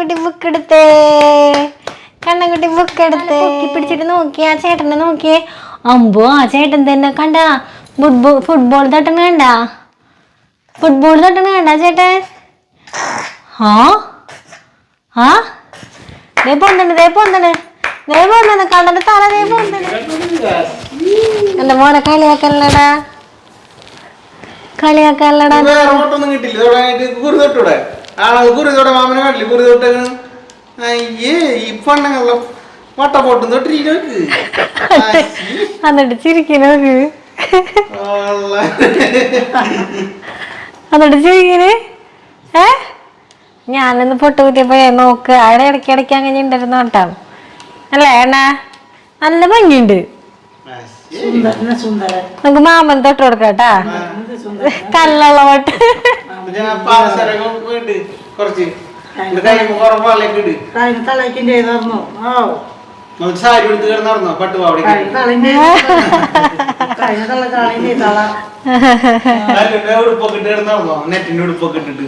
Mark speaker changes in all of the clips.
Speaker 1: Kannankutty book എടുത്തേ. Kannankutty book എടുത്ത്. പിടിച്ചിട്ട് നോക്കി ആ ചേട്ടനെ നോക്കിയേ. അമ്പോ ആ ചേട്ടൻ തന്നെ കണ്ട. ഫുട്ബോൾ ഫുട്ബോൾ തട്ടണ കണ്ട. ഫുട്ബോൾ തട്ടണ കണ്ട ചേട്ടൻ. ആ? ആ? ദേ പൊന്തണ് ദേ പൊന്തണ്. ദേ പൊന്തണ് കണ്ണന്റെ തല ദേ പൊന്തണ്. എന്റെ മോനെ കളിയാക്കല്ലടാ. കളിയാക്കല്ലടാ.
Speaker 2: കിട്ടില്ല. ആളെ കുറി തൊടെ മാമനെ കാട്ടില്ല? കുറി തൊട്ടേക്കണ് അയ്യേ ഈ പണ്ണങ്ങളെ വട്ട പൊട്ടും തൊട്ടിരിക്കും
Speaker 1: എന്നിട്ട് ചിരിക്കണോക്ക് എന്നിട്ട് ചിരിക്കണ് ഏ? ഞാനൊന്ന് പൊട്ട് കുത്തിയപ്പോ നോക്ക്. അവിടെ ഇടയ്ക്ക് ഇടയ്ക്ക് അങ്ങനെ ഉണ്ടായിരുന്നു കേട്ടോ. അല്ലേ എണ്ണ നല്ല ഭംഗിയുണ്ട്. നമുക്ക് മാമൻ തൊട്ട് കൊടുക്കാട്ടാ കല്ലുള്ള
Speaker 2: സുന്ദരൻ കുറച്ച്.
Speaker 3: ഓ.
Speaker 2: സാരി എടുത്ത് കിടന്ന് പട്ടുപാവടി ഉടുപ്പൊക്കെ ഇട്ട് കിടന്ന് നെറ്റിന്റെ ഉടുപ്പൊക്കെ ഇട്ടിട്ട്.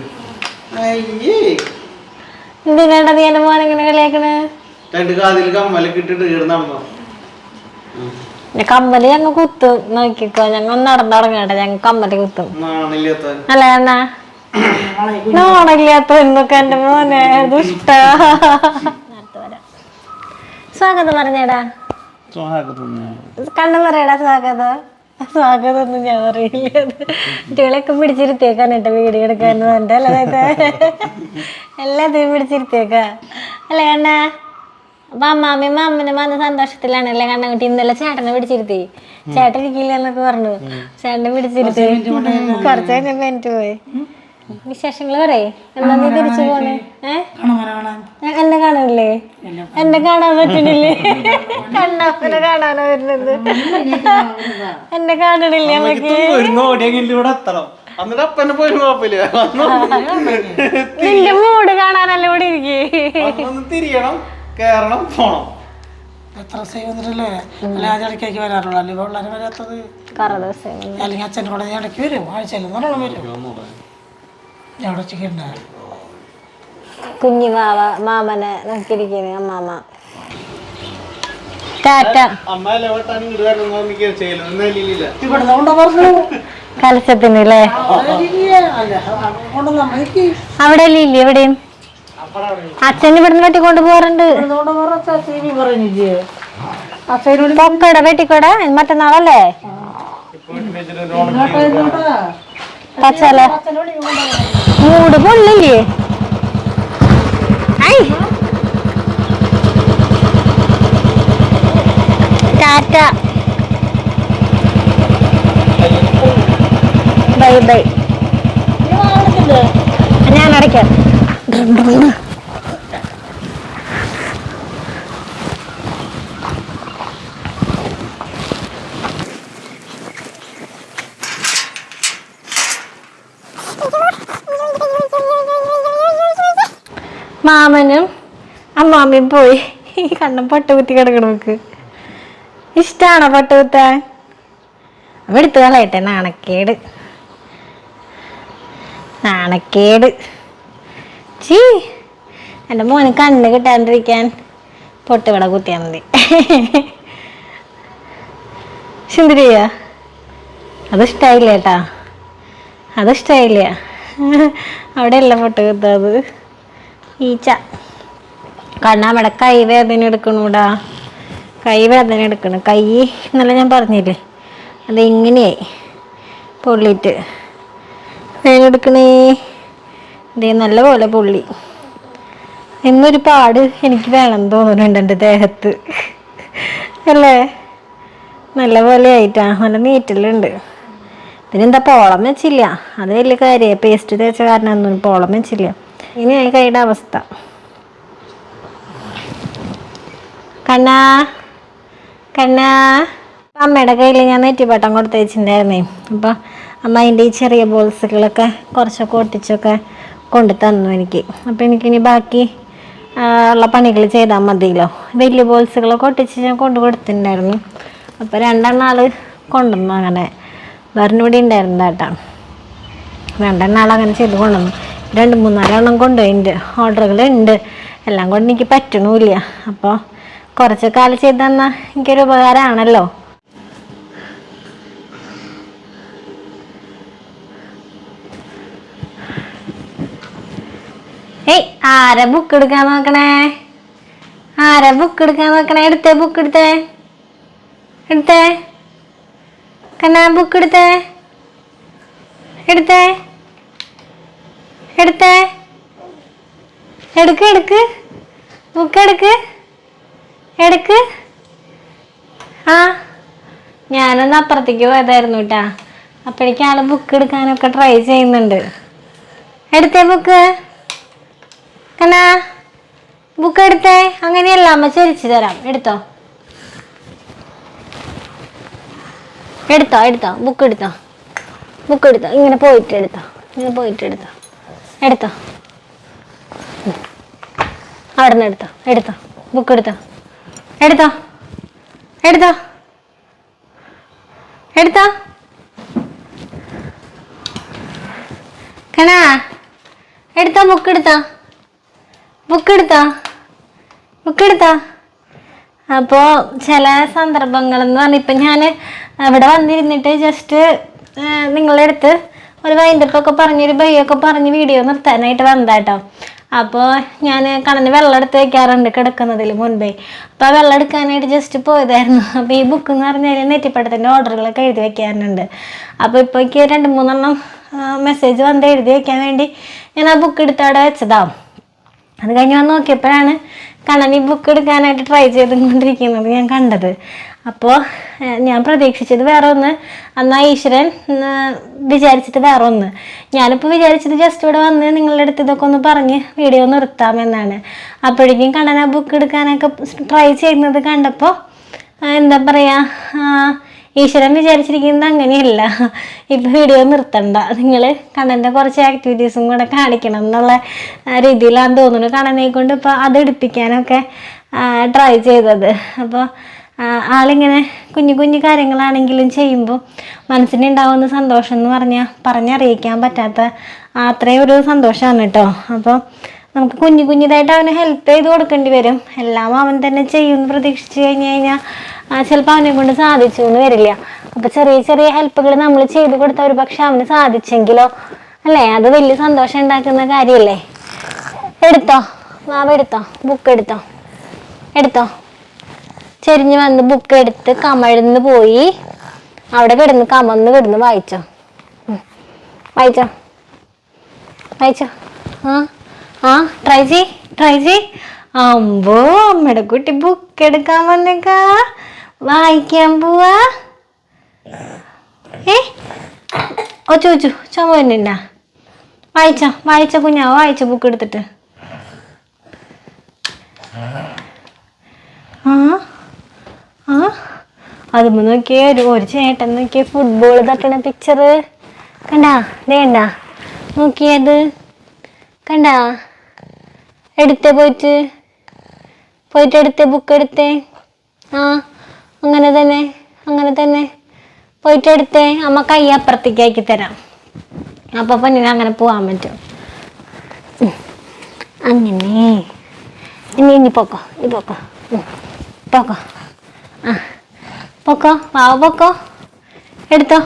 Speaker 1: എന്തിനാണ്ടാ നീ എന്റെ മോനെ ഇങ്ങനെ കളിയാക്കണേ?
Speaker 2: രണ്ട് കാതിൽ കമ്മലൊക്കെ ഇട്ടിട്ട് കിടന്ന് നടന്നോ
Speaker 1: പിന്നെ കമ്മൽ ഞങ്ങ കുത്തും. നോക്കിക്കോ ഞങ്ങൾ നടന്നിറങ്ങട്ടെ ഞങ്ങൾ കമ്മൽ കുത്തും. അല്ലേ അണ്ണാ നോടില്ലാത്ത എന്നൊക്കെ എന്റെ മോനെ ദുഷ്ട സ്വാഗതം പറഞ്ഞേടാ. കണ്ണു പറയടാ സ്വാഗതം. സ്വാഗതം ഒന്നും ഞാൻ അറിയില്ല. കുട്ടികളെയൊക്കെ പിടിച്ചിരുത്തിയേക്കാൻ കേട്ടോ വീഡിയോ എടുക്കാൻ എന്റെ അല്ലേ എല്ലാത്തിനും പിടിച്ചിരുത്തിയേക്ക. അല്ലേ കണ്ണാ? അപ്പൊ അമ്മാമ്മയും അമ്മനും വന്ന സന്തോഷത്തിലാണ്. അല്ലേ കണ്ണൻകുട്ടി ഇന്നലെ ചേട്ടനെ പിടിച്ചിരുത്തി. ചേട്ടൻ ഇരിക്കില്ല എന്നൊക്കെ പറഞ്ഞു. ചേട്ടനെ പിടിച്ചിരുത്തി. കുറച്ച് കഴിഞ്ഞപ്പോ എനിക്ക് പോയി. വിശേഷങ്ങൾ പറയേ. എന്താ നീ തിരിച്ചു പോണേ ഏഹ് എന്നെ കാണാനില്ലേ എന്നെ കാണാൻ. പറ്റണില്ലേ? കണ്ണാപ്പനെ കാണാനാ വരുന്നത്. എന്നെ കാണണില്ലേ
Speaker 2: നമുക്ക് എന്നിട്ട് അപ്പനെ പോയി കുഴപ്പമില്ല
Speaker 1: നിന്റെ മൂട് കാണാനല്ല ഇവിടെ ഇരിക്കേ?
Speaker 2: തിരിയണം കേറണം പോണം.
Speaker 3: എത്ര സേവ് വന്നിട്ടല്ലേ? അല്ലെ ആദ്യം ഇടയ്ക്കേക്ക് വരാറുള്ളൂ. അല്ലെങ്കിൽ വരാത്തത്?
Speaker 1: ദിവസം
Speaker 3: അല്ലെങ്കിൽ അച്ഛന്റെ കൂടെ ഇടയ്ക്ക് വരും. ആഴ്ചയിൽ നല്ലോണം വരും. അവിടെ ഉച്ചയ്ക്ക്
Speaker 1: കുഞ്ഞു മാവ മാമനെ നോക്കിയിരിക്കുന്നു അമ്മാമ. ടാറ്റ. അവിടെ ഇല്ലേ എവിടെയും? അച്ഛൻ ഇവിടുന്ന് വെട്ടിക്കൊണ്ട് പോറുണ്ട് പൊക്കട വെട്ടിക്കോട. മറ്റന്നാളല്ലേ? പച്ചല. മൂട് പൊള്ളില്ലേ? ഐ. ടാറ്റ. Bye bye. ഞാൻ അടയ്ക്കാം. മാമനും അമ്മാമ്മയും പോയി. ഈ കണ്ണം പട്ട് കുത്തി കിടക്കണമക്ക് ഇഷ്ടാണോ പട്ട് കുത്താൻ? അപ്പൊ എടുത്തു കളയട്ടെ നാണക്കേട്. നാണക്കേട്. ചീ എന്റെ മോന് കണ്ണ് കിട്ടാണ്ടിരിക്കാൻ പൊട്ട് വിട കുത്തിയാൽ മതി. സുന്ദരിയ അത് ഇഷ്ടായില്ല കേട്ടാ. അത് ഇഷ്ടായില്ല അവിടെ പൊട്ട് കുത്തത് ഈച്ച. കണ്ണാമടെ കൈ വേദന എടുക്കണൂടാ. കൈ വേദന എടുക്കണു. കൈ എന്നല്ല ഞാൻ പറഞ്ഞില്ലേ? അത് ഇങ്ങനെയായി. പൊള്ളിയിട്ട്. വേദന എടുക്കണേ? ഇതേ നല്ല പോലെ പൊള്ളി. എന്നൊരു പാട് എനിക്ക് വേണം തോന്നുന്നുണ്ട് എന്റെ ദേഹത്ത്. അല്ലേ? നല്ല പോലെ ആയിട്ടാ. നല്ല നീറ്റലുണ്ട്. പിന്നെന്താ പോളം വെച്ചില്ല. അത് വലിയ കാര്യമായി പേസ്റ്റ് തേച്ച കാരണം ഒന്നും പോളം വെച്ചില്ല. ഇനിയായി കൈയുടെ അവസ്ഥ. കണ്ണാ കണ്ണാ. അമ്മയുടെ കയ്യിൽ ഞാൻ നെറ്റിപ്പട്ടം കൊടുത്ത് വെച്ചിട്ടുണ്ടായിരുന്നേ അപ്പോൾ അമ്മ അതിന്റെ ഈ ചെറിയ ബോൾസുകളൊക്കെ കുറച്ചൊക്കെ ഒട്ടിച്ചൊക്കെ കൊണ്ടു തന്നു എനിക്ക്. അപ്പോൾ എനിക്കിനി ബാക്കി ഉള്ള പണികൾ ചെയ്താൽ മതിയല്ലോ. വലിയ ബോൾസുകളൊക്കെ ഒട്ടിച്ച് ഞാൻ കൊണ്ടു കൊടുത്തിട്ടുണ്ടായിരുന്നു. അപ്പോൾ രണ്ടെണ്ണം ആൾ കൊണ്ടുവന്നു അങ്ങനെ. വേറെ ഇവിടെ ഉണ്ടായിരുന്നു രണ്ടെണ്ണം ആൾ അങ്ങനെ ചെയ്ത് കൊണ്ടുവന്നു. രണ്ട് മൂന്നാലെണ്ണം കൊണ്ടുപോയിട്ടുണ്ട് ഓർഡറുകൾ ഉണ്ട് എല്ലാം കൊണ്ട് എനിക്ക് പറ്റണില്ല. അപ്പോൾ കുറച്ച് കാലം ചെയ്ത് തന്നാൽ എനിക്കൊരു ഉപകാരമാണല്ലോ ഏയ് ആരെ ബുക്ക് എടുക്കാൻ നോക്കണേ? ആരെ ബുക്ക് എടുക്കാൻ നോക്കണേ? എടുത്തേ ബുക്ക് എടുത്തേ. എടുത്തേ. കണ്ണാ ബുക്ക് എടുത്തേ. എടുത്തേ. എടുത്തേ? എടുക്ക് എടുക്ക്. ബുക്ക് എടുക്ക്. എടുക്ക്. ആ ഞാനൊന്ന് അപ്പുറത്തേക്ക് പോയതായിരുന്നു കേട്ടാ. അപ്പോഴേക്കും ആൾ ബുക്ക് എടുക്കാനൊക്കെ ട്രൈ ചെയ്യുന്നുണ്ട്. എടുത്തേ ബുക്ക് കണ്ണാ ബുക്ക് എടുത്തേ? അങ്ങനെയല്ല അമ്മ ചരിച്ചു തരാം. എടുത്തോ? എടുത്തോ എടുത്തോ. ബുക്ക് എടുത്തോ. ബുക്ക് എടുത്തോ. ഇങ്ങനെ പോയിട്ട് എടുത്തോ. ഇങ്ങനെ പോയിട്ട് എടുത്തോ. എടുത്തോ. അവിടെ നിന്ന് എടുത്തോ. എടുത്തോ. ബുക്ക് എടുത്തോ. എടുത്തോ. എടുത്തോ. എടുത്തോ. കണാ എടുത്തോ ബുക്ക് എടുത്തോ. ബുക്ക് എടുത്തോ. ബുക്ക് എടുത്തോ. അപ്പോൾ ചില സന്ദർഭങ്ങളെന്ന് പറഞ്ഞാൽ ഇപ്പം ഞാൻ ഇവിടെ വന്നിരുന്നിട്ട് ജസ്റ്റ് നിങ്ങളുടെ അടുത്ത് ഒരു വൈൻഡപ്പൊക്കെ പറഞ്ഞൊരു ബയ്യൊക്കെ പറഞ്ഞ് വീഡിയോ നിർത്താനായിട്ട് വന്നതാട്ടോ അപ്പോൾ ഞാൻ കടന്ന് വെള്ളം എടുത്ത് വെക്കാറുണ്ട് കിടക്കുന്നതിൽ മുൻപേ. അപ്പോൾ ആ വെള്ളം എടുക്കാനായിട്ട് ജസ്റ്റ് പോയതായിരുന്നു. അപ്പോൾ ഈ ബുക്ക് എന്ന് പറഞ്ഞാൽ നെറ്റിപ്പടത്തിന്റെ ഓർഡറുകളൊക്കെ എഴുതി വെക്കാറുണ്ട്. അപ്പോൾ ഇപ്പോൾ എനിക്ക് രണ്ട് മൂന്നെണ്ണം മെസ്സേജ് വന്ന് എഴുതി വെക്കാൻ വേണ്ടി ഞാൻ ആ ബുക്ക് എടുത്ത് അവിടെ വെച്ചതാവും അത് കഴിഞ്ഞ് വന്ന് നോക്കിയപ്പോഴാണ് കണ്ണൻ ഈ ബുക്ക് എടുക്കാനായിട്ട് ട്രൈ ചെയ്തുകൊണ്ടിരിക്കുന്നത് ഞാൻ കണ്ടത്. അപ്പോൾ ഞാൻ പ്രതീക്ഷിച്ചത് വേറെ ഒന്ന് അന്ന് ആ ഈശ്വരൻ വിചാരിച്ചിട്ട് വേറെ ഒന്ന് ഞാനിപ്പോൾ വിചാരിച്ചത് ജസ്റ്റ് ഇവിടെ വന്ന് നിങ്ങളുടെ അടുത്ത് ഇതൊക്കെ ഒന്ന് പറഞ്ഞ് വീഡിയോ നിർത്താമെന്നാണ്. അപ്പോഴേക്കും കണ്ണൻ ആ ബുക്ക് എടുക്കാനൊക്കെ ട്രൈ ചെയ്യുന്നത് കണ്ടപ്പോൾ എന്താ പറയുക ഈശ്വരൻ വിചാരിച്ചിരിക്കുന്നത് അങ്ങനെയല്ല. ഇപ്പോൾ വീഡിയോ നിർത്തണ്ട. നിങ്ങൾ കണ്ണന്റെ കുറച്ച് ആക്ടിവിറ്റീസും കൂടെ കാണിക്കണം എന്നുള്ള രീതിയിലാണ് തോന്നുന്നു കണ്ണനെ കൊണ്ട് ഇപ്പോൾ അത് എടുപ്പിക്കാനൊക്കെ ട്രൈ ചെയ്തത്. അപ്പോൾ ആളിങ്ങനെ കുഞ്ഞു കുഞ്ഞു കാര്യങ്ങളാണെങ്കിലും ചെയ്യുമ്പോൾ മനസ്സിനുണ്ടാവുന്ന സന്തോഷം എന്ന് പറഞ്ഞാൽ പറഞ്ഞറിയിക്കാൻ പറ്റാത്ത അത്രയും ഒരു സന്തോഷമാണ് കേട്ടോ അപ്പോൾ നമുക്ക് കുഞ്ഞു കുഞ്ഞിതായിട്ട് അവന് ഹെൽപ്പ് ചെയ്ത് കൊടുക്കേണ്ടി വരും. എല്ലാം അവൻ തന്നെ ചെയ്യുമെന്ന് പ്രതീക്ഷിച്ച് കഴിഞ്ഞ് കഴിഞ്ഞാൽ ചിലപ്പോൾ അവനെ കൊണ്ട് സാധിച്ചു എന്ന് വരില്ല. അപ്പോൾ ചെറിയ ചെറിയ ഹെൽപ്പുകൾ നമ്മൾ ചെയ്ത് കൊടുത്താൽ ഒരു പക്ഷെ അവന് സാധിച്ചെങ്കിലോ അല്ലേ? അത് വലിയ സന്തോഷം ഉണ്ടാക്കുന്ന കാര്യമല്ലേ എടുത്തോ? മാവ് എടുത്തോ ബുക്ക് എടുത്തോ? എടുത്തോ? ചെരിഞ്ഞ് വന്ന് ബുക്ക് എടുത്ത് കമഴ്ന്ന് പോയി. അവിടെ കിടന്ന് കമന്ന് കിടന്ന് വായിച്ചോ. വായിച്ചോ. വായിച്ചോ. ആ ആ ട്രൈ ചെയ് ട്രൈ ചെയ്. അമ്പോ അമ്മയുടെ കുട്ടി ബുക്ക് എടുക്കാൻ വന്നേക്ക. വായിക്കാൻ പോവാ. ഏ? ഓ ഒച്ചു ചുമ തന്നെന്നാ വായിച്ചോ വായിച്ച കുഞ്ഞാവോ വായിച്ച ബുക്ക് എടുത്തിട്ട്. ആ? ആ? അതുമ്പോ നോക്കിയേ ഒരു ഒരു ചേട്ടൻ നോക്കിയേ ഫുട്ബോൾ തട്ടണ പിക്ചർ കണ്ടാ? വേണ്ട നോക്കിയത്. കണ്ടാ? എടുത്തേ പോയിട്ട്. പോയിട്ട് എടുത്തേ ബുക്ക് എടുത്തേ. ആ അങ്ങനെ തന്നെ അങ്ങനെ തന്നെ. പോയിട്ട് എടുത്തേ. അമ്മ കൈ അപ്പുറത്തേക്ക് ആക്കി തരാം. അപ്പൊ പൊന്നിന് അങ്ങനെ പോവാൻ പറ്റും. അങ്ങനെ. ഇനി ഇനി പോക്കോ. ഇനി പോക്കോ. പോക്കോ. പൊക്കോ പാവ പൊക്കോ. എടുത്തോ.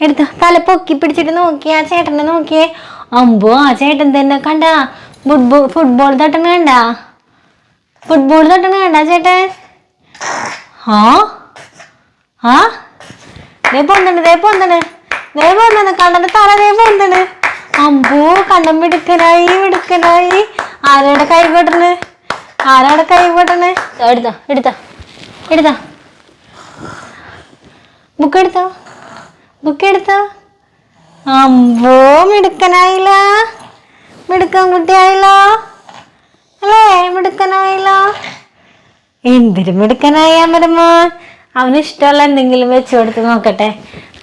Speaker 1: എടുത്തോ. തല പൊക്കി പിടിച്ചിട്ട് നോക്കി ആ ചേട്ടനെ നോക്കിയേ. അമ്പോ ആ ചേട്ടൻ തന്നെ കണ്ട. ഫുട്ബോൾ ഫുട്ബോൾ തട്ടണ കണ്ട. ഫുട്ബോൾ തട്ടണ കണ്ട ചേട്ടൻ. ആ? ആ? തല ആരുടെ കൈ പെട്ടണ്? ആരാടെ കൈ പെട്ടണ്? എടുത്തോ എടുത്തോ. എടുത്തോ. ബുക്ക് എടുത്തോ. ബുക്ക് എടുത്തോ. അമ്പോ മിടുക്കനായില്ല. മിടുക്കൻ കുട്ടിയായല്ലോ. അല്ലേ മിടുക്കനായല്ലോ. എന്തൊരു മിടുക്കനായ മരുമോൻ അവന് ഇഷ്ടമുള്ള എന്തെങ്കിലും വെച്ച് കൊടുത്ത് നോക്കട്ടെ.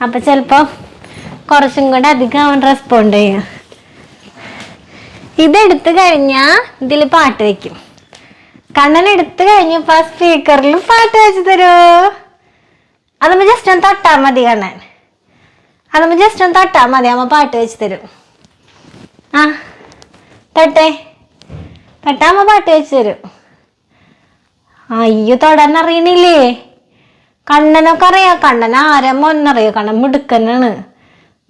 Speaker 1: അപ്പൊ ചിലപ്പോ കുറച്ചും കൂടെ അധികം അവൻ റെസ്പോണ്ട് ചെയ്യും. ഇതെടുത്തു കഴിഞ്ഞാ ഇതിൽ പാട്ട് വെക്കും. കണ്ണൻ എടുത്തു കഴിഞ്ഞപ്പോ ആ സ്പീക്കറിൽ പാട്ട് വെച്ച് തരൂ. അതൊന്ന് ജസ്റ്റ് ഒന്ന് തൊട്ടാ മതി കണ്ണൻ. അതൊന്ന് ജസ്റ്റ് ഒന്ന് തൊട്ടാ മതി അമ്മ പാട്ട് വെച്ച് തരും. ആ തൊട്ടെ. അമ്മ പാട്ട് വെച്ച് തരും. അയ്യോ തൊടാൻ അറിയണില്ലേ? കണ്ണനൊക്കെ അറിയാം. കണ്ണൻ ആരാ മോനറിയോ കണ്ണൻ മിടുക്കനാണ്.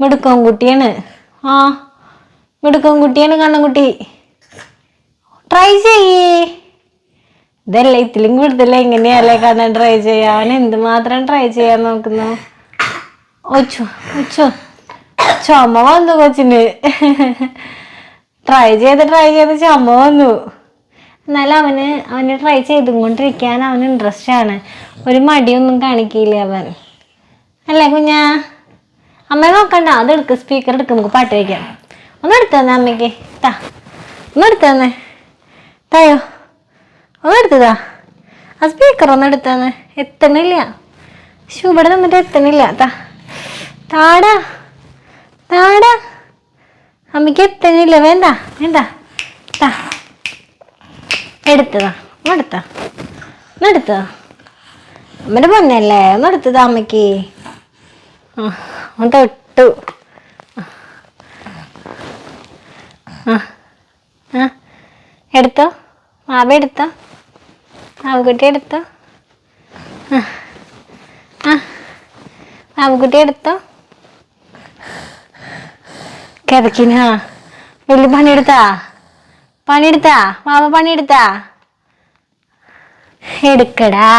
Speaker 1: മിടുക്കം കുട്ടിയാണ്. ആ മിടുക്കം കുട്ടിയാണ് കണ്ണൻകുട്ടി. ട്രൈ ചെയ്യേ. ഇതല്ല ഇതിലും കൂടുതൽ എങ്ങനെയല്ലേ കാണാൻ ട്രൈ ചെയ്യാൻ എന്തുമാത്രം ട്രൈ ചെയ്യാൻ നോക്കുന്നു? ചുമ വന്നു കൊച്ചിന്. ട്രൈ ചെയ്ത് ട്രൈ ചെയ്ത് ചുമ വന്നു. എന്നാലും അവന് അവന് ട്രൈ ചെയ്തും കൊണ്ടിരിക്കാൻ അവന് ഇൻട്രസ്റ്റ് ആണ്. ഒരു മടിയൊന്നും കാണിക്കില്ല അവൻ. അല്ലേ കുഞ്ഞാ? അമ്മ നോക്കണ്ട. അത് എടുക്ക് സ്പീക്കർ എടുക്ക്. നമുക്ക് പാട്ട് വയ്ക്കാം. ഒന്ന് എടുത്തു തന്നെ അമ്മയ്ക്ക്. താ ഒന്ന് എടുത്തു തന്നെ. തായോ? ഒന്ന് എടുത്തതാ ആ സ്പീക്കർ ഒന്ന് എടുത്തു തന്നെ എത്തണില്ല. ശോ, ഇവിടെ നിന്നിട്ട് എത്തണില്ല. താ താടാ താടാ. അമ്മയ്ക്ക് എത്തണില്ല. വേണ്ട വേണ്ട. താ എടുത്തതാ. ഒന്നെടുത്താ ഒന്നെടുത്തതാ അമ്മയുടെ പൊന്നല്ലേ? ഒന്നെടുത്തതാ അമ്മയ്ക്ക്. ആ ഒന്ന് തൊട്ടു. ആ ആ. എടുത്തോ? മാവ എടുത്തോ? മാവുകുട്ടി എടുത്തോ? ആ. മാവുകുട്ടി എടുത്തോ? കിതക്കിനാ വലിയ പണിയെടുത്താ? പണിയെടുത്താ? മാമ പണിയെടുത്താ? എടുക്കടാ.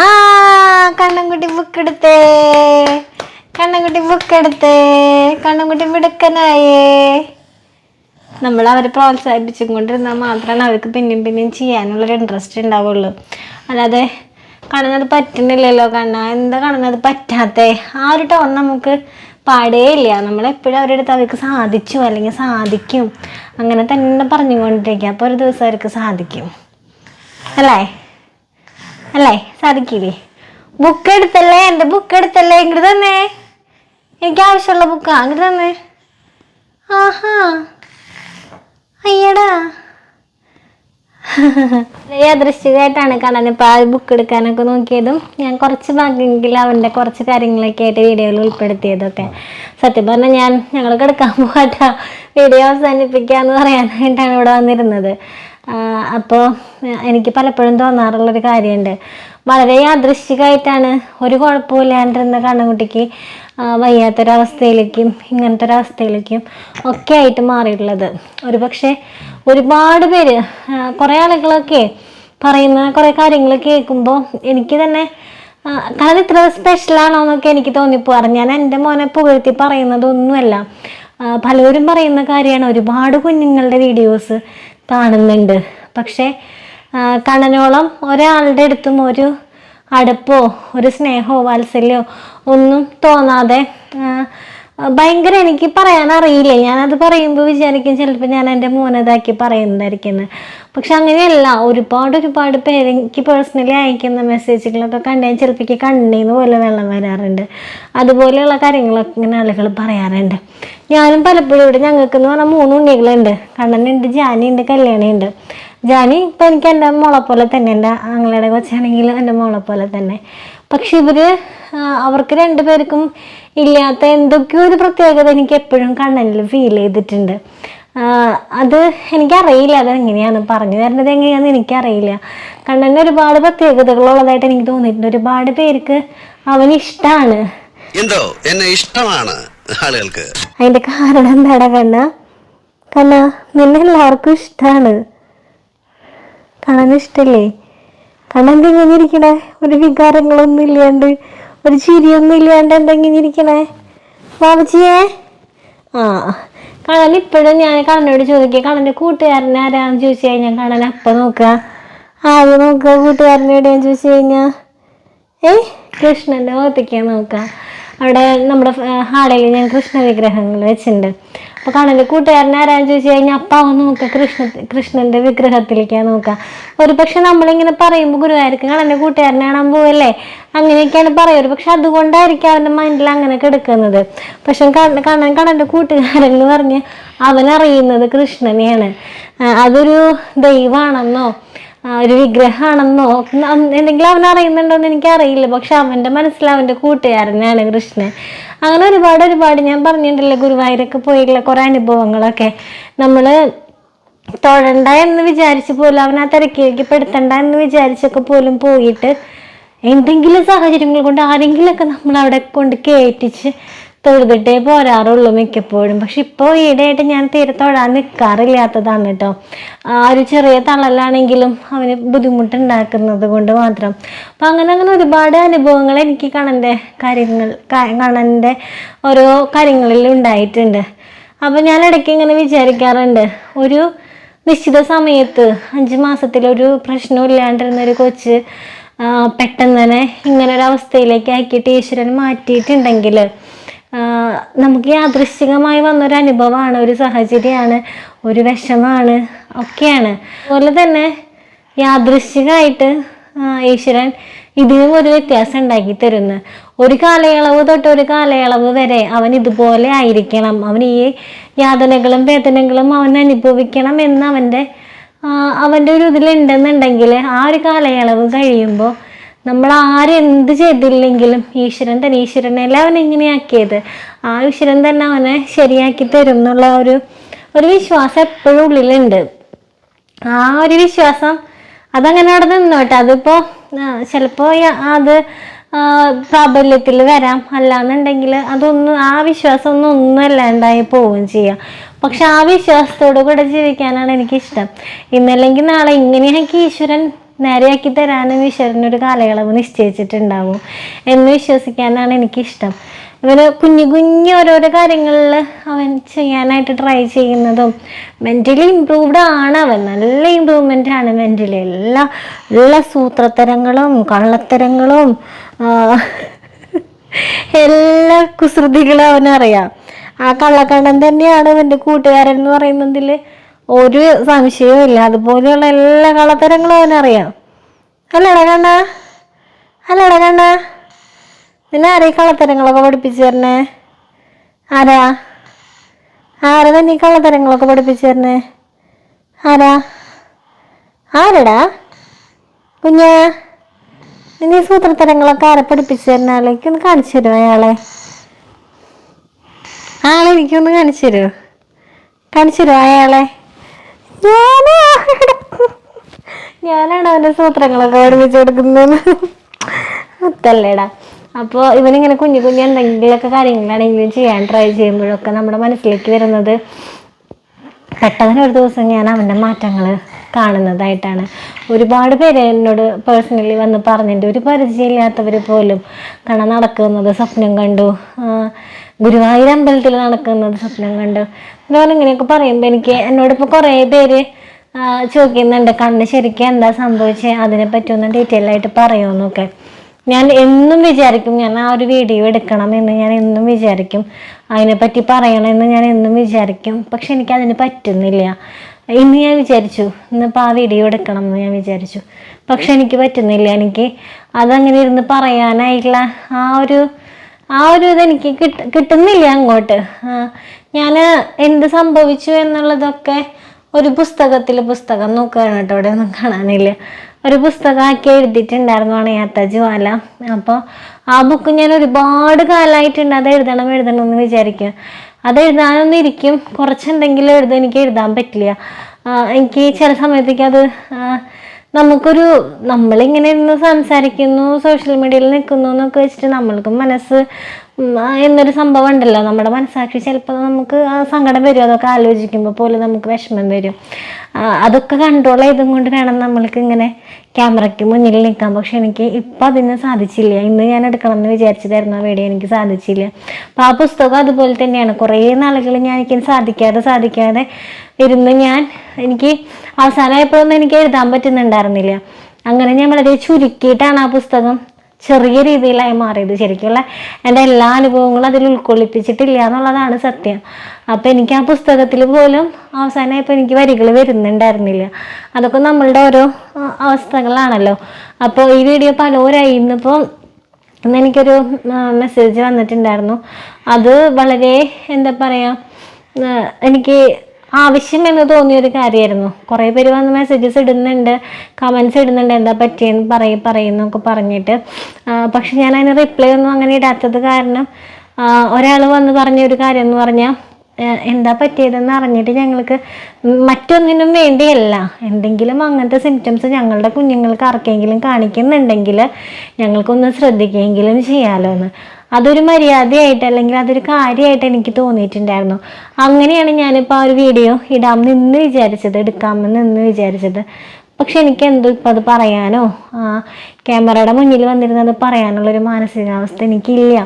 Speaker 1: ആ കണ്ണൻകുട്ടി ബുക്ക് എടുത്തേ. കണ്ണൻകുട്ടി ബുക്ക് എടുത്തേ. കണ്ണൻകുട്ടി മിടുക്കനായേ. നമ്മൾ അവരെ പ്രോത്സാഹിപ്പിച്ചും കൊണ്ടിരുന്നാൽ മാത്രമാണ് അവർക്ക് പിന്നെയും പിന്നെയും ചെയ്യാനുള്ളൊരു ഇൻട്രസ്റ്റ് ഉണ്ടാവുള്ളൂ. അല്ലാതെ കാണുന്നത് പറ്റുന്നില്ലല്ലോ കണ്ണ. എന്താ കാണുന്നത് പറ്റാത്തേ? ആ ഒരു ടോൺ നമുക്ക് പാടേ ഇല്ല നമ്മളെപ്പോഴും അവരുടെ അടുത്ത് അവർക്ക് സാധിച്ചു അല്ലെങ്കിൽ സാധിക്കും. അങ്ങനെ തന്നെ പറഞ്ഞുകൊണ്ടിരിക്കുക. അപ്പോൾ ഒരു ദിവസം അവർക്ക് സാധിക്കും. അല്ലേ? അല്ലേ? സാധിക്കില്ലേ? ബുക്ക് എടുത്തല്ലേ? എന്റെ ബുക്ക് എടുത്തല്ലേ? ഇങ്ങോട്ട് തന്നെ. എനിക്ക് ആവശ്യമുള്ള ബുക്കാ അങ്ങോട്ട് തന്നെ. ആഹാ. അയ്യടാ. യാദൃശ്ചികമായിട്ടാണ് കണ്ണൻ ഇപ്പം ആ ബുക്ക് എടുക്കാനൊക്കെ നോക്കിയതും. ഞാൻ കുറച്ച് ഭാഗ്യമെങ്കിലും അവന്റെ കുറച്ച് കാര്യങ്ങളൊക്കെ ആയിട്ട് വീഡിയോയിൽ ഉൾപ്പെടുത്തിയതൊക്കെ. സത്യം പറഞ്ഞാൽ ഞാൻ ഞങ്ങൾക്ക് എടുക്കാൻ പോകാട്ട വീഡിയോ അവസാനിപ്പിക്കാന്ന് പറയാനായിട്ടാണ് ഇവിടെ വന്നിരുന്നത്. അപ്പോൾ എനിക്ക് പലപ്പോഴും തോന്നാറുള്ളൊരു കാര്യമുണ്ട്. വളരെ യാദൃശ്ചികമായിട്ടാണ് ഒരു കുഴപ്പമില്ലാണ്ടിരുന്ന കണ്ണൻകുട്ടിക്ക് ആ, വയ്യാത്തൊരവസ്ഥയിലേക്കും ഇങ്ങനത്തെ ഒരവസ്ഥയിലേക്കും ഒക്കെ ആയിട്ട് മാറിയിട്ടുള്ളത്. ഒരു പക്ഷേ ഒരുപാട് പേര് കുറേ ആളുകളൊക്കെ പറയുന്ന കുറേ കാര്യങ്ങൾ കേൾക്കുമ്പോൾ എനിക്ക് തന്നെ കാരണം ഇത്ര സ്പെഷ്യലാണോ എന്നൊക്കെ എനിക്ക് തോന്നിപ്പോവാറ്. ഞാൻ എന്റെ മോനെ പുകഴ്ത്തി പറയുന്നതൊന്നുമല്ല. പലരും പറയുന്ന കാര്യമാണ്. ഒരുപാട് കുഞ്ഞുങ്ങളുടെ വീഡിയോസ് കാണുന്നുണ്ട്. പക്ഷേ കണനോളം ഒരാളുടെ അടുത്തും ഒരു അടുപ്പോ ഒരു സ്നേഹമോ വാത്സല്യമോ ഒന്നും തോന്നാതെ ഭയങ്കര എനിക്ക് പറയാൻ അറിയില്ല. ഞാനത് പറയുമ്പോൾ വിചാരിക്കും ചിലപ്പോൾ ഞാൻ എന്റെ മോനതാക്കി പറയുന്നതായിരിക്കുന്നത് പക്ഷെ അങ്ങനെയല്ല ഒരുപാട് ഒരുപാട് പേര് എനിക്ക് പേഴ്സണലി അയക്കുന്ന മെസ്സേജുകളൊക്കെ ഞാൻ ചിലപ്പോൾ കണ്ണീന്ന് പോലെ വെള്ളം വരാറുണ്ട്. അതുപോലെയുള്ള കാര്യങ്ങളൊക്കെ ഇങ്ങനെ ആളുകൾ പറയാറുണ്ട്. ഞാനും പലപ്പോഴും ഇവിടെ ഞങ്ങൾക്ക് എന്ന് പറഞ്ഞാൽ മൂന്ന് ഉണ്ണികളുണ്ട്. കണ്ണനുണ്ട് ജാനിയുണ്ട് കല്യാണിയുണ്ട്. ജാനി ഇപ്പം എനിക്ക് എന്റെ മോളെ പോലെ തന്നെ എന്റെ ആങ്ങളുടെ കൊച്ചാണെങ്കിലും എന്റെ മോളെ പോലെ തന്നെ. പക്ഷെ ഇവർ ആ, അവർക്ക് രണ്ടുപേർക്കും ഇല്ലാത്ത എന്തൊക്കെയോ ഒരു പ്രത്യേകത എനിക്ക് എപ്പോഴും കണ്ണനിൽ ഫീൽ ചെയ്തിട്ടുണ്ട്. അത് എനിക്കറിയില്ല അത് എങ്ങനെയാണ് പറഞ്ഞു തരുന്നത് എങ്ങനെയാണെന്ന് എനിക്കറിയില്ല. കണ്ണന് ഒരുപാട് പ്രത്യേകതകളുള്ളതായിട്ട് എനിക്ക് തോന്നിയിട്ടുണ്ട്. ഒരുപാട് പേർക്ക് അവൻ ഇഷ്ടമാണ്
Speaker 4: എന്തോ? എന്നെ ഇഷ്ടമാണ് ആളുകൾക്ക്.
Speaker 1: അതിന്റെ കാരണം എന്താടാ കണ്ണ? കണ്ണ നിന്നെ എല്ലാവർക്കും ഇഷ്ടമാണ് കണ്ണന് ഇഷ്ടല്ലേ? കാണാൻ എങ്ങനെ ഇരിക്കണേ ഒരു വികാരങ്ങളൊന്നും ഇല്ലാണ്ട് ഒരു ചിരിയൊന്നും ഇല്ലാണ്ട് എന്തെങ്കിലും ഇരിക്കണേ ബാബച്ചിയേ ആ കണൽ ഇപ്പോഴും ഞാൻ കണ്ണനോട് ചോദിക്കുക കണ്ണന്റെ കൂട്ടുകാരനെ ആരാന്ന് ചോദിച്ചു കഴിഞ്ഞാൽ കണ്ണൻ അപ്പം നോക്കുക. ആര് നോക്കുക? കൂട്ടുകാരനെ എവിടെയാന്ന് ചോദിച്ചു കഴിഞ്ഞാൽ ഏ കൃഷ്ണന്റെ മുഖത്തേക്കാണ് നോക്കുക. അവിടെ നമ്മുടെ ഹാളിൽ ഞാൻ കൃഷ്ണ വിഗ്രഹങ്ങൾ വെച്ചിട്ടുണ്ട്. അപ്പോൾ കൂട്ടുകാരനെ ആരാന്ന് ചോദിച്ചു കഴിഞ്ഞാൽ അപ്പ അവൻ നോക്കുക കൃഷ്ണ കൃഷ്ണന്റെ വിഗ്രഹത്തിലേക്കാണ് നോക്കുക ഒരു പക്ഷെ നമ്മളിങ്ങനെ പറയുമ്പോൾ ഗുരുവായൂർക്ക് കണ്ണന്റെ കൂട്ടുകാരനെ കാണാൻ പോവല്ലേ? അങ്ങനെയൊക്കെയാണ് പറയുക. പക്ഷെ അതുകൊണ്ടായിരിക്കും അവന്റെ മൈൻഡിൽ അങ്ങനെ കിടക്കുന്നത്. പക്ഷെ കണ്ണൻ കണ്ണൻ കണ്ണന്റെ കൂട്ടുകാരൻ എന്ന് പറഞ്ഞ് അവനറിയുന്നത് കൃഷ്ണനെയാണ്. അതൊരു ദൈവമാണെന്നോ ഒരു വിഗ്രഹമാണെന്നോ എന്തെങ്കിലും അവൻ അറിയുന്നുണ്ടോ എന്ന് എനിക്കറിയില്ല. പക്ഷെ അവന്റെ മനസ്സിൽ അവന്റെ കൂട്ടുകാരനാണ് കൃഷ്ണൻ. അങ്ങനെ ഒരുപാട് ഒരുപാട് ഞാൻ പറഞ്ഞിട്ടുണ്ടല്ലോ ഗുരുവായൂരൊക്കെ പോയിട്ടുള്ള കുറേ അനുഭവങ്ങളൊക്കെ. നമ്മൾ തൊഴണ്ട എന്ന് വിചാരിച്ച് പോലും അവനാ തിരക്കിലേക്ക് പെടുത്തണ്ട എന്ന് വിചാരിച്ചൊക്കെ പോലും പോയിട്ട് എന്തെങ്കിലും സാഹചര്യങ്ങൾ കൊണ്ട് ആരെങ്കിലുമൊക്കെ നമ്മൾ അവിടെ കൊണ്ട് കയറ്റിച്ച് തൊഴുതിട്ടേ പോരാറുള്ളൂ മിക്കപ്പോഴും. പക്ഷെ ഇപ്പോൾ ഈടെയായിട്ട് ഞാൻ തീരെ തൊഴാൻ നിൽക്കാറില്ലാത്തതാണ് കേട്ടോ. ആ ഒരു ചെറിയ തളലാണെങ്കിലും അവന് ബുദ്ധിമുട്ടുണ്ടാക്കുന്നത് കൊണ്ട് മാത്രം. അപ്പം അങ്ങനെ അങ്ങനെ ഒരുപാട് അനുഭവങ്ങൾ എനിക്ക് കണ്ണന്റെ കാര്യങ്ങൾ കണ്ണന്റെ ഓരോ കാര്യങ്ങളിൽ ഉണ്ടായിട്ടുണ്ട്. അപ്പം ഞാൻ ഇടയ്ക്ക് ഇങ്ങനെ വിചാരിക്കാറുണ്ട് ഒരു നിശ്ചിത സമയത്ത് അഞ്ച് മാസത്തിലൊരു പ്രശ്നവും ഇല്ലാണ്ടിരുന്ന ഒരു കൊച്ച് പെട്ടെന്ന് തന്നെ ഇങ്ങനെ ഒരു അവസ്ഥയിലേക്ക് ആക്കിയിട്ട് ഈശ്വരൻ മാറ്റിയിട്ടുണ്ടെങ്കിൽ നമുക്ക് യാദൃശ്ചികമായി വന്നൊരു അനുഭവമാണ് ഒരു സാഹചര്യമാണ് ഒരു വിഷമാണ് ഒക്കെയാണ്. അതുപോലെ തന്നെ യാദൃശ്ചികമായിട്ട് ഈശ്വരൻ ഇതിനും ഒരു വ്യത്യാസം ഉണ്ടാക്കി തരുന്നു. ഒരു കാലയളവ് തൊട്ട് ഒരു കാലയളവ് വരെ അവൻ ഇതുപോലെ ആയിരിക്കണം. അവൻ ഈ യാതനകളും വേദനകളും അവൻ അനുഭവിക്കണം എന്ന് അവന്റെ അവന്റെ ഒരു ഇതിലുണ്ടെന്നുണ്ടെങ്കിൽ ആ ഒരു കാലയളവ് കഴിയുമ്പോൾ നമ്മൾ ആരെന്ത് ചെയ്തില്ലെങ്കിലും ഈശ്വരൻ തന്നെ ഈശ്വരനല്ല അവൻ എങ്ങനെയാക്കിയത് ആ ഈശ്വരൻ തന്നെ അവനെ ശരിയാക്കി തരും എന്നുള്ള ഒരു ഒരു വിശ്വാസം എപ്പോഴും ഉള്ളിലുണ്ട്. ആ ഒരു വിശ്വാസം അതങ്ങനെ അവിടെ നിന്നോട്ടെ അതിപ്പോ ചിലപ്പോ അത് പ്രാബല്യത്തിൽ വരാം. അല്ലാന്നുണ്ടെങ്കിൽ അതൊന്നും ആ വിശ്വാസം ഒന്നും ഒന്നും അല്ലാണ്ടായി പോവുകയും ചെയ്യാം. പക്ഷെ ആ വിശ്വാസത്തോടു കൂടെ ജീവിക്കാനാണ് എനിക്കിഷ്ടം. ഇന്നല്ലെങ്കിൽ നാളെ ഇങ്ങനെയാക്കി ഈശ്വരൻ നേരെയാക്കി തരാനും ഈശ്വരനൊരു കാലയളവ് നിശ്ചയിച്ചിട്ടുണ്ടാവും എന്ന് വിശ്വസിക്കാനാണ് എനിക്കിഷ്ടം. ഇവന് കുഞ്ഞു കുഞ്ഞു ഓരോരോ കാര്യങ്ങളിൽ അവൻ ചെയ്യാനായിട്ട് ട്രൈ ചെയ്യുന്നതും മെന്റലി ഇമ്പ്രൂവ്ഡ് ആണ് അവൻ. നല്ല ഇമ്പ്രൂവ്മെന്റ് ആണ് മെന്റലി എല്ലാ എല്ലാ സൂത്രത്തരങ്ങളും കള്ളത്തരങ്ങളും എല്ലാ കുസൃതികളും അവനറിയാം. ആ കള്ളക്കണ്ണൻ തന്നെയാണ് അവന്റെ കൂട്ടുകാരൻ എന്ന് പറയുന്നതിൽ ഒരു സംശയവും ഇല്ല. അതുപോലെയുള്ള എല്ലാ കള്ളത്തരങ്ങളും അവനറിയാം അല്ലടാ കണ്ണ. അല്ലടാ കണ്ണ. നിന്നെ ആരെയും കള്ളത്തരങ്ങളൊക്കെ പഠിപ്പിച്ചു തരണേ? ആരാ? ആരാ തന്നെ കള്ളത്തരങ്ങളൊക്കെ പഠിപ്പിച്ചു തരണേ? ആരാ? ആരടാ? കുഞ്ഞാ ഈ സൂത്രത്തരങ്ങളൊക്കെ ആരെ പഠിപ്പിച്ചു തരുന്ന ആളേക്ക് ഒന്ന് കാണിച്ചു തരുമോ അയാളെ? ആളെ എനിക്കൊന്ന് കാണിച്ചു തരുമോ? കാണിച്ചു തരുമോ അയാളെ? ഞാനാണ് അവന്റെ സൂത്രങ്ങളൊക്കെ പഠിപ്പിച്ചു കൊടുക്കുന്നത്. അത്തല്ലേടാ അപ്പോൾ ഇവനിങ്ങനെ കുഞ്ഞു കുഞ്ഞു എന്തെങ്കിലുമൊക്കെ കാര്യങ്ങളാണെങ്കിലും ചെയ്യാൻ ട്രൈ ചെയ്യുമ്പോഴൊക്കെ നമ്മുടെ മനസ്സിലേക്ക് വരുന്നത് പെട്ടെന്ന് ഒരു ദിവസം ഞാൻ അവന്റെ മാറ്റങ്ങൾ കാണുന്നതായിട്ടാണ്. ഒരുപാട് പേര് എന്നോട് പേഴ്സണലി വന്ന് പറഞ്ഞിട്ടുണ്ട്. ഒരു പരിചയമില്ലാത്തവർ പോലും കാണാൻ നടക്കുന്നത് സ്വപ്നം കണ്ടു. ഗുരുവായൂർ അമ്പലത്തിൽ നടക്കുന്നത് സ്വപ്നം കണ്ടു. അതുപോലെ ഇങ്ങനെയൊക്കെ പറയുമ്പോൾ എനിക്ക് എന്നോടിപ്പോൾ കുറേ പേര് ചോദിക്കുന്നുണ്ട്. കണ്ണ് ശരിക്കും എന്താ സംഭവിച്ചത് അതിനെപ്പറ്റി ഒന്ന് ഡീറ്റെയിൽ ആയിട്ട് പറയുമെന്നൊക്കെ. ഞാൻ എന്നും വിചാരിക്കും ഞാൻ ആ ഒരു വീഡിയോ എടുക്കണം എന്ന് ഞാൻ എന്നും വിചാരിക്കും. അതിനെപ്പറ്റി പറയണമെന്ന് ഞാൻ എന്നും വിചാരിക്കും. പക്ഷെ എനിക്ക് അതിന് പറ്റുന്നില്ല. ഇന്ന് ഞാൻ വിചാരിച്ചു ഇന്നിപ്പോൾ ആ വീഡിയോ എടുക്കണം എന്ന് ഞാൻ വിചാരിച്ചു. പക്ഷെ എനിക്ക് പറ്റുന്നില്ല. എനിക്ക് അതങ്ങനെ ഇരുന്ന് പറയാനായിട്ടുള്ള ആ ഒരു ആ ഒരു ഇത് എനിക്ക് കിട്ട കിട്ടുന്നില്ല അങ്ങോട്ട്. ഞാൻ എന്ത് സംഭവിച്ചു എന്നുള്ളതൊക്കെ ഒരു പുസ്തകത്തിൽ പുസ്തകം നോക്കുകയാണ് കേട്ടോ ഇവിടെ ഒന്നും കാണാനില്ല. ഒരു പുസ്തകമാക്കി എഴുതിയിട്ടുണ്ടായിരുന്നു അണയാത്ത ജ്വാല അപ്പോൾ ആ ബുക്ക് ഞാൻ ഒരുപാട് കാലമായിട്ടുണ്ട് അത് എഴുതണം എഴുതണം എന്ന് വിചാരിക്കും അത് എഴുതാനൊന്നും ഇരിക്കും. കുറച്ചെന്തെങ്കിലും എഴുതാൻ എനിക്ക് എഴുതാൻ പറ്റില്ല. എനിക്ക് ചില സമയത്തേക്ക് അത് നമുക്കൊരു നമ്മളിങ്ങനെ ഇരുന്ന് സംസാരിക്കുന്നു സോഷ്യൽ മീഡിയയിൽ നിൽക്കുന്നു എന്നൊക്കെ വെച്ചിട്ട് നമ്മൾക്കും മനസ്സ് എന്നൊരു സംഭവം ഉണ്ടല്ലോ. നമ്മുടെ മനസ്സാക്ഷി ചിലപ്പോൾ നമുക്ക് ആ സങ്കടം വരും. അതൊക്കെ ആലോചിക്കുമ്പോൾ പോലും നമുക്ക് വിഷമം വരും. അതൊക്കെ കൺട്രോൾ ചെയ്തും കൊണ്ട് വേണം നമ്മൾക്ക് ഇങ്ങനെ ക്യാമറയ്ക്ക് മുന്നിൽ നിൽക്കാൻ. പക്ഷെ എനിക്ക് ഇപ്പം അതിന് സാധിച്ചില്ല. ഇന്ന് ഞാൻ എടുക്കണം എന്ന് വിചാരിച്ചതായിരുന്നു. ആ വീഡിയോ എനിക്ക് സാധിച്ചില്ല. അപ്പോൾ ആ പുസ്തകം അതുപോലെ തന്നെയാണ്. കുറേ നാളുകൾ ഞാൻ എനിക്ക് സാധിക്കാതെ സാധിക്കാതെ ഇരുന്ന് ഞാൻ എനിക്ക് അവസാനമായപ്പോഴൊന്നും എനിക്ക് എഴുതാൻ പറ്റുന്നുണ്ടായിരുന്നില്ല. അങ്ങനെ ഞാൻ വളരെ ചുരുക്കിയിട്ടാണ് ആ പുസ്തകം ചെറിയ രീതിയിലായി മാറിയത് ശരിക്കുള്ള എന്റെ എല്ലാ അനുഭവങ്ങളും അതിൽ ഉൾക്കൊള്ളിപ്പിച്ചിട്ടില്ല എന്നുള്ളതാണ് സത്യം. അപ്പോൾ എനിക്ക് ആ പുസ്തകത്തിൽ പോലും അവസാനമായപ്പോൾ എനിക്ക് വരികൾ വരുന്നുണ്ടായിരുന്നില്ല. അതൊക്കെ നമ്മളുടെ ഓരോ അവസ്ഥകളാണല്ലോ. അപ്പോൾ ഈ വീഡിയോ പലവരായി. ഇന്നിപ്പോൾ ഇന്ന് എനിക്കൊരു മെസ്സേജ് വന്നിട്ടുണ്ടായിരുന്നു. അത് വളരെ എന്താ പറയുക എനിക്ക് ആവശ്യം എന്ന് തോന്നിയൊരു കാര്യമായിരുന്നു. കുറേ പേര് വന്ന് മെസ്സേജസ് ഇടുന്നുണ്ട് കമൻസ് ഇടുന്നുണ്ട് എന്താ പറ്റിയെന്ന് പറയും പറയുന്നൊക്കെ പറഞ്ഞിട്ട്. പക്ഷെ ഞാൻ അതിന് റിപ്ലൈ ഒന്നും അങ്ങനെ ഇടാത്തത് കാരണം ഒരാൾ വന്ന് പറഞ്ഞ ഒരു കാര്യം എന്ന് പറഞ്ഞാൽ എന്താ പറ്റിയതെന്ന് അറിഞ്ഞിട്ട് ഞങ്ങൾക്ക് മറ്റൊന്നിനും വേണ്ടിയല്ല. എന്തെങ്കിലും അങ്ങനത്തെ സിംറ്റംസ് ഞങ്ങളുടെ കുഞ്ഞുങ്ങൾക്ക് ആർക്കെങ്കിലും കാണിക്കുന്നുണ്ടെങ്കിൽ ഞങ്ങൾക്കൊന്ന് ശ്രദ്ധിക്കുകയെങ്കിലും ചെയ്യാമല്ലോ എന്ന് അതൊരു മര്യാദയായിട്ട് അല്ലെങ്കിൽ അതൊരു കാര്യമായിട്ട് എനിക്ക് തോന്നിയിട്ടുണ്ടായിരുന്നു. അങ്ങനെയാണ് ഞാനിപ്പോൾ ആ ഒരു വീഡിയോ ഇടാം നിന്ന് വിചാരിച്ചത് എടുക്കാമെന്ന് നിന്ന് വിചാരിച്ചത്. പക്ഷെ എനിക്ക് എന്തോ ഇപ്പം അത് പറയാനോ? ക്യാമറയുടെ മുന്നിൽ വന്നിരുന്നത് പറയാനുള്ളൊരു മാനസികാവസ്ഥ എനിക്കില്ല.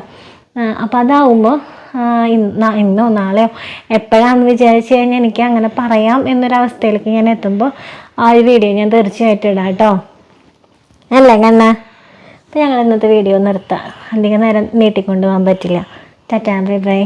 Speaker 1: അപ്പം അതാവുമ്പോൾ ഇന്നോ നാളെയോ എപ്പോഴാണെന്ന് വിചാരിച്ച് കഴിഞ്ഞാൽ എനിക്ക് അങ്ങനെ പറയാം എന്നൊരവസ്ഥയിലേക്ക് ഞാൻ എത്തുമ്പോൾ ആ ഒരു വീഡിയോ ഞാൻ തീർച്ചയായിട്ടും ഇടാം കേട്ടോ അല്ലേ കണ്ണ? അപ്പം ഞങ്ങൾ ഇന്നത്തെ വീഡിയോ നിർത്താം. അധികം നേരം നീട്ടിക്കൊണ്ടുപോകാൻ പറ്റില്ല. Tata bye bye